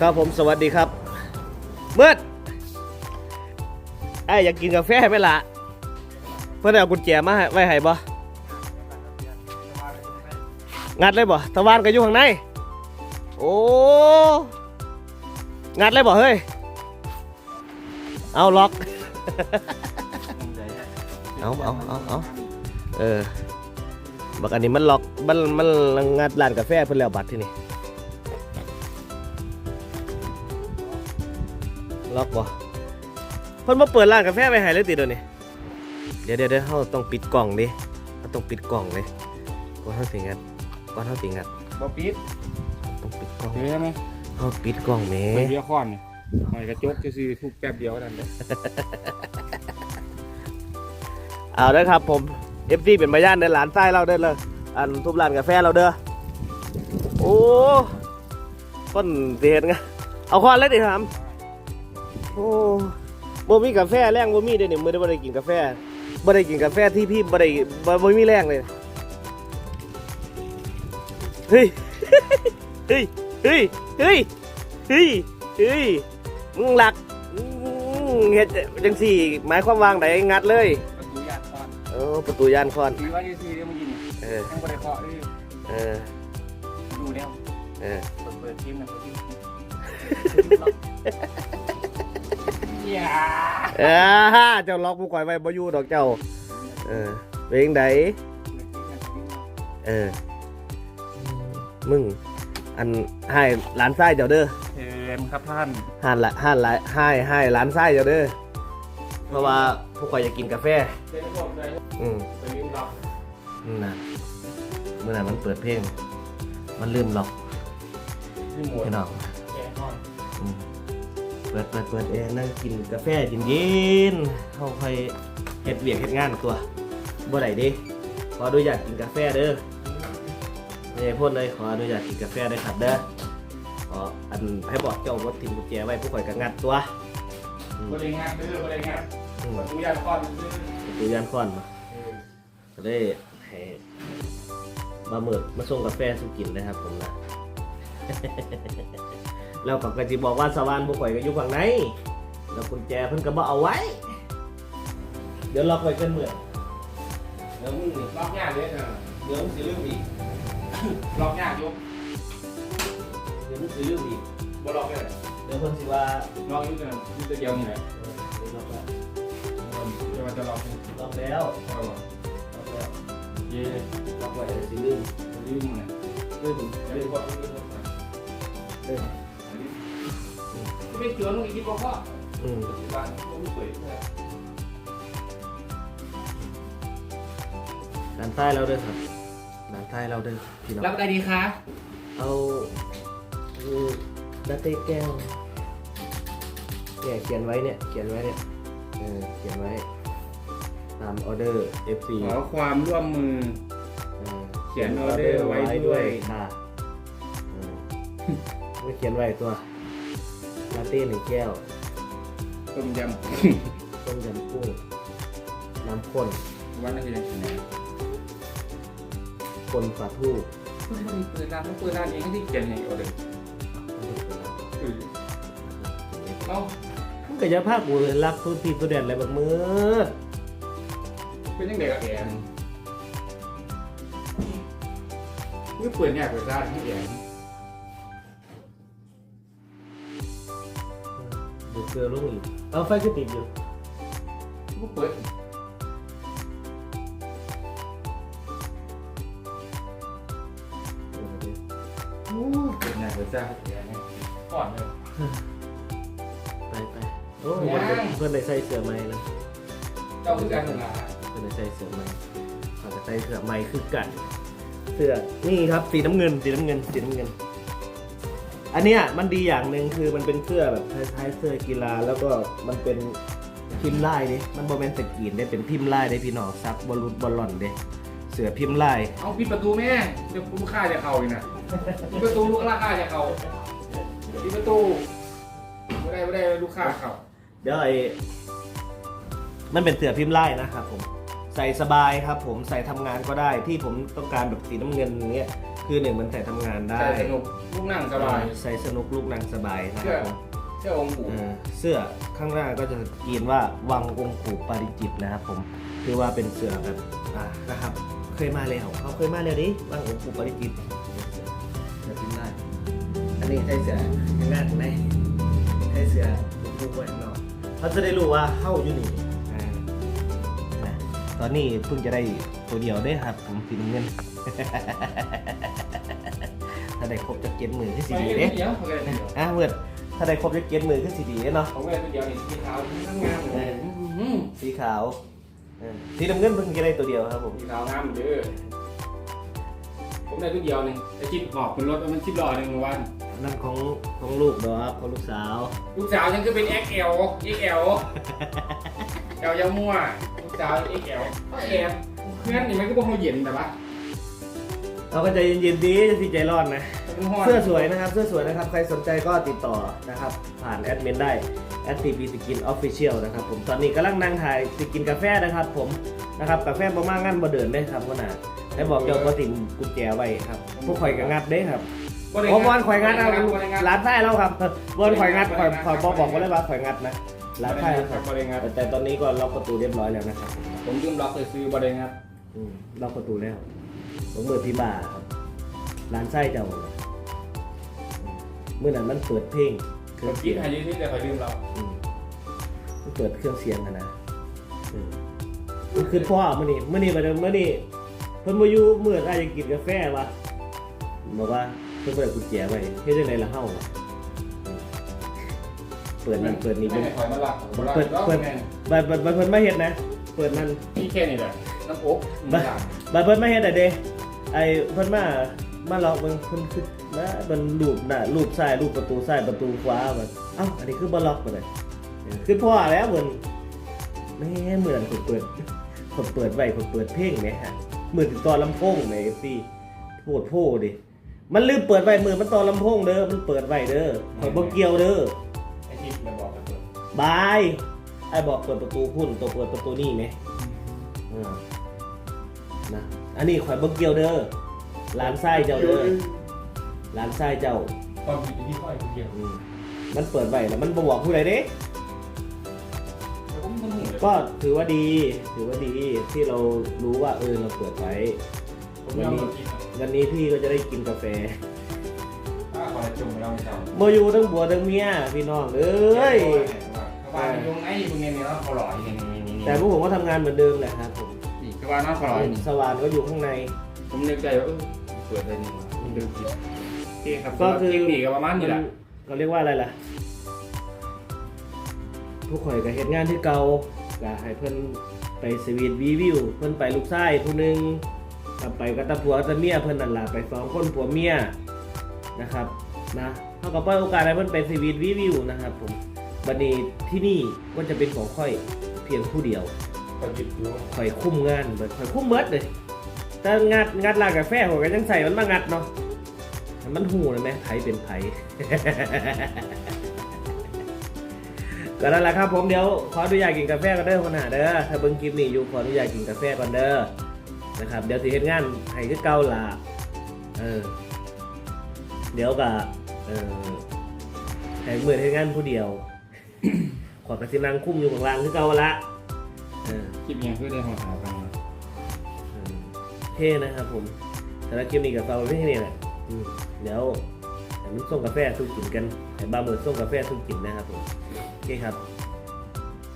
ครับผมสวัสดีครับเมื่อไอ้อยากกินกาแฟไหมล่ะ เพื่อนเอากุญแจมาให้ไว้ให้บ่งัดเลยบ่ตะวันก็อยู่ข้างใน โอ้ งัดเลยบ่เฮ้ย เอาล็อก เอาเอาเอาเอาเออ บักอันนี้มันล็อก มันมันงัดร้านกาแฟเพิ่นแล้วบัตรที่นี่ ล็อกบ่เพิ่นมาเปิดร้านกาแฟไปให้เลยติเดี๋ยวนี้เดี๋ยวเดี๋ยวเดี๋ยวเราต้องปิดกล่องดิเราต้องปิดกล่องเลยก่อนเฮาสิงัดก่อนเฮาสิงัดบอปิดต้องปิดกล่องเห็นไหมเฮาปิดกล่องแหมเป็นเบียร์คอนนี่หอยกระจกจะซื้อทุกแป๊บเดียวนั่นเลยเอาเด้อครับผม FD เป็นพยานเด้อหลานใต้เราเด้อเลยอันทุบร้านกาแฟเราเด้อโอ้ต้นสิเฮ็ดไงเอาควันเลยดิครับ โอ้บ่มีกาแฟแรงบ่มีเด้อนี่มื้อนี้บ่ได้กินกาแฟบ่ได้กินกาแฟที่พี่บ่ได้บ่บ่มีแรงเลยเฮ้ยเฮ้ยเฮ้ยเฮ้ยเฮ้ยเฮ้ยมึงหลักอืมเฮ็ดจังสี่หมายความวางไหนงัดเลยประตูยาดคอนเออประตูยานคอนซื้อไว้ที่ซื้อเดี๋ยวมันยินเออยังบริเคราะห์ด้วยเออดูแล้วเออเปิดเปิดทีมนะเปิดทีมอย่า เออเจ้าล็อกผู้ก่อยไว้บ่อยู่ดอกเจ้า เออเป็นจังไดเออ มึง อันให้หลานไส้เจ้าเด้อเชิญครับท่านห้านละห้านละให้ให้หลานไส้เจ้าเด้อ เพราะว่าผู้ก่อยอยากกินกาแฟเชิญผมเลยอืมไปลืมล็อกนั่นน่ะเมื่อไหร่มันเปิดเพลง มันลืมล็อกที่หมดพี่น้องแกงคอนอืมเปิดเปิดเปิดเองนั่งกินกาแฟเย็นเย็นๆเขาค่อยเฮ็ดเวียกเฮ็ดงานตัวบ่ได้ดิขออนุญาตกินกาแฟเด้อไม่ใช่พ่นเลยขออนุญาตกินกาแฟได้ครับเด้อขออันให้บอกเจ้ารถทิ้งกุญแจไว้ผู้ข่อยก็งัดตัวอืมบริงานซื้อบริงานอืมประตูยาดคอนซื้อประตูยานคอนมาเออก็ได้ให้บะหมึกมาส่งกาแฟสุกินนะครับผมนะ แล้วก็กระจิบอกว่าสวรรค์บุข่อยก็อยู่ฝั่งไหนแล้วกุญแจเพิ่นก็บ่เอาไว้ เดี๋ยวล็อกไว้กันเหมือนเดี๋ยวมึงนี่ล็อกยากเลยนะเดี๋ยวมึงสิลืมอีก ล็อกยากยกเดี๋ยวมึงสิลืมอีกบ่ล็อกเลยเดี๋ยวเพิ่นสิว่าล็อกอยู่แต่อยู่แต่เดียวนี่แหละเออเดี๋ยวล็อกแล้วจะมาจะล็อกล็อกแล้วคอยบอกล็อกแล้วเย่ล็อกไว้เดี๋ยวสิลืมลืมมันนะลืมลืมว่าลืมว่าลืมไม่ เกี่ยวน้องอีกที่บอกว่าอืมบ้านผมสวยเลยด้านใต้เราเด้อครับด้านใต้เราเด้อพี่น้องรับอะไรดีคะเอาคือดัตเต้แก้วเนี่ยเขียนไว้เนี่ยเขียนไว้เนี่ยเออเขียนไว้ตามออเดอร์ FC ขอความร่วมมือเออเขียนออเดอร์ไว้ด้วยค่ะเออไม่เขียนไว้ตัว ลาเต้หนึ่งแก้ว ต้มยต้มยำกุ้ง น้ำข้นำวันนั้นคือยังไงคนปลาทูเปิดร้านต้องเปิดร้านเองที่เขียนให้ออเดอร์เอ้ามึงก็จะพากูรักทุนทีตัวเด่นอะไรแบบมือเป็นยังไงกับแอนนี่เปิดเนี่ยเปิดร้านให้แอน ดูเกลือลงอีกเอาไฟก็ติดอยู่ก็เปิดเปิดเนี่ยเปิดร้านให้แอนก่อนเลยไปไปโอ้เพื่อนเพื่อนได้ใส่เสื้อไหมนะเจ้าคือการทำงานเพื่อนได้ใส่เสื้อไหมเขาจะใส่เสื้อไหมคือกัน เสื้อนี่ครับสีน้ำเงินสีน้ำเงินสีน้ำเงิน อันเนี้ยมันดีอย่างหนึ่งคือมันเป็นเสื้อแบบคล้ายๆเสื้อกีฬาแล้วก็มันเป็นพิมพ์ลายดิมันโมเมนต์สกรีนได้เป็นพิมพ์ลายได้พี่น้องซับบอลลูนบอลลอนเด้เสือพิมพ์ลายเอาปิดประตูแม่เดี๋ยวลูกค้าจะเข้าอีกนะปิดประตูลูกค้าจะเข้าปิดประตูไม่ได้ไม่ได้ลูกค้าเข้าเดี๋ยวไอ้มันเป็นเสื้อพิมพ์ลายนะครับผมใส่สบายครับผมใส่ทำงานก็ได้ที่ผมต้องการแบบสีน้ำเงินอย่างเงี้ย คือหนึ่งมันใส่ทำงานได้ ใส่สนุกลูกนั่งสบาย ใส่สนุกลูกนางสบายนะคเสื้อรับผมเสื้อองค์ปู่เออเสื้อข้างหน้าก็จะเขียนว่าวังองค์ปู่ปาริจิตนะครับผมคือว่าเป็นเสื้อแบบอ่านะครับ เคยมาแล้วเขาเคยมาแล้วดิวังองค์ปู่ปาริจิตเสื้อพิมพ์ได้ อันนี้ใส่เสื้อยังไงไหมใส่เสื้อดูไว้ข้างนอกเขาจะได้รู้ว่าเข้าอยู่นี่อ่านะตอนนี้เพิ่งจะได้ ตัวเดียวได้ครับ ผมสีน้ำเงิน ถ้าได้ครบจะเก็ตมือที่สีดีเด้ยวเขาเลยเดียวอะเมื่อถ้าได้ครบจะเก็ตมือขึ้นสีดีเนาะผมเลยตัวเดียวนี่สีขาวทั้งงามเลยอื้อหือสีขาวเออสีน้ำเงินเพิ่งจะได้ตัวเดียวครับผมสีขาวงามเด้อผมได้ตัวเดียวหนึงไอ้จิ๊บหอบเป็นรถมันจิ๊บหล่อหนึ่งวัน นั่นของของลูกเนาะของลูกสาว ลูกสาวฉันก็เป็น XL XL เอลยังมั่วลูกสาว XL ก็แอบ เพื่อนนี่มันก็บอกเขาเย็นแต่ว่าเราก็ใจเย็นๆดีจะสีใจร้อนนะมันฮ้อนเสื้อสวยนะครับ เสื้อสวยนะครับ ใครสนใจก็ติดต่อนะครับ ผ่านแอดมินได้แอดทีพีสกินออฟฟิเชียลนะครับผมตอนนี้กำลังนั่งถ่ายสกินกาแฟนะครับผมนะครับกาแฟประมาณงั้นบ่เดินได้ครับพ่อหนาได้บอกเจ้าก็ติ่งกุญแจไว้ครับพวกข่อยก็งัดได้ครับได้โอ้บอลข่อยงัดเอาบ่ได้งัดร้านไส้เราครับบอลข่อยงัดข่อยข่อยบอกบอกไว้เลยว่าข่อยงัดนะร้านไส้บ่ครับได้งัดแต่แต่ตอนนี้ก็ล็อกประตูเรียบร้อยแล้วนะครับผมลืมล็อกเลยซื้อบริงัดอืม ล็อกประตูแล้วผมเปิดที่บาร์ครับร้านไส้เจ้าเมื่อนั้นมันเปิดเพลงเคผรื่องมคิเสีดยงหายืนนี่แต่คอยลืมล็อกอืมมันเปิดเครื่องเสียงอะนะอืมมันคือพ่อมื่อนี้มื่อนี้มาเดิมมื่อนี้เพิ่นมาอยู่เมื่ออาจจะกินกาแฟวะบอกว่าเพิ่นเปิดกุญแจไว้เฮ็ดจังไดล่ะเฮาอะอืมเปิดนั่นเปิดนี่ไม่เพิ่นได้คอยมาหลักเปิดเปิดแม่นบัดบัดบัดเพิ่นมาเฮ็ดนะเปิดนั่นนี่แค่นี้แหละ น้ำอกบัดบัดเพิ่นมาเฮ็ดอะเด้ไอ้เพิ่นมา มาล็อกเบิ่งเพิ่นคือมาเพิ่นรูปหน้ารูปซ้ายรูปประตูซ้ายประตูขวาบัดเอ้าอันนี้คือบ่ล็อกบ่ได้เออคือพ่อแล้วเพิ่นแม่เหมือนผมเปิดผมเปิดไว้ผมเปิดเพลงแหมฮะเหมือนต่อลำโพงใน FC โพดโพดิมันลืมเปิดไว้มือมันต่อลำโพงเด้อมันเปิดไว้เด้อข่อยบ่เกี่ยวเด้อไอ้ทิพย์เลยบอกกันเปิดบายไอ้บอกเปิดประตูพุ่นตัวเปิดประตูนี่ไหมอ่า นะ อันนี้ข่อยบ่เกี่ยวเด้อร้านไส้เจ้าเด้อร้านไส้เจ้าความผิดที่ค่อยเกี่ยวอืมมันเปิดไว้แล้วมันบ่บอกผู้ใดเด้แต่ผมคนหูเลยก็ถือว่าดี ถือว่าดีที่เรารู้ว่าเออเราเปิดไว้ ผมยอมรับผิดวันนี้พี่ก็จะได้กินกาแฟถ้าขอจมเราไม่เจ้าโมอยู่ทั้งบัวทั้งเมียพี่น้องเอ้ยกว่าลงไอ้พวกนี้เนี่ยเขาหล่ออย่างนี้นี่แต่พวกผมก็ทำงานเหมือนเดิมแหละครับ ผมนี่ก็ว่าน้องเขาหล่อนี่สว่านก็อยู่ข้างใน ผมนึกใจว่าเออเปิดได้นี่วะมันดูผิดโอเคครับก็คือเทคนิคก็ประมาณนี้แหละเขาเรียกว่าอะไรล่ะ ผู้ข่อยก็เฮ็ดงานที่เก่าก็ให้เพิ่นไปสวีทวีวิว เพิ่นไปลูกชายผู้หนึงกลับไปกับตาผัวตาเมียเพิ่นนั่นล่ะไปสองคนผัวเมียนะครับนะเท่ากับปล่อยโอกาสให้เพิ่นไปสวีทวีวิวนะครับผมบัดนี้ที่นี่ก็จะเป็นของข่อยเพียงผู้เดียว ก็หยุดอยู่ข่อยคุ้มงานเบิดข่อยคุ้มเบิดเลยแต่งัดงัดร้ากาแฟข่อยก็ยังใส่มันมางัดเนาะมันหูเลยไหมไผเป็นไผก็นั่นแหละครับผมเดี๋ยวขออนุญาตกินกาแฟกันเด้อคนหาเด้อถ้าเบิ่งคลิปนี้อยู่ขออนุญาตกินกาแฟก่อนเด้อนะครับเดี๋ยวสิเฮ็ดงานให้คือเก่าล่ะเออเดี๋ยวก็เออให้มือเฮ็ดงานผู้เดียวขอกระสินังคุ้มอยู่ข้างล่างคือเก่าละ เออคลิปยังคือได้หัวขาวกันมาอืมเท่นะครับผมสำหรับคลิปนี้กับเราไม่ใช่นี่แหละอืมเดี๋ยวแต่มันส่งกาแฟสู้กินกันให้บ้ามือส่งกาแฟสู้กินนะครับผมโอเคครับ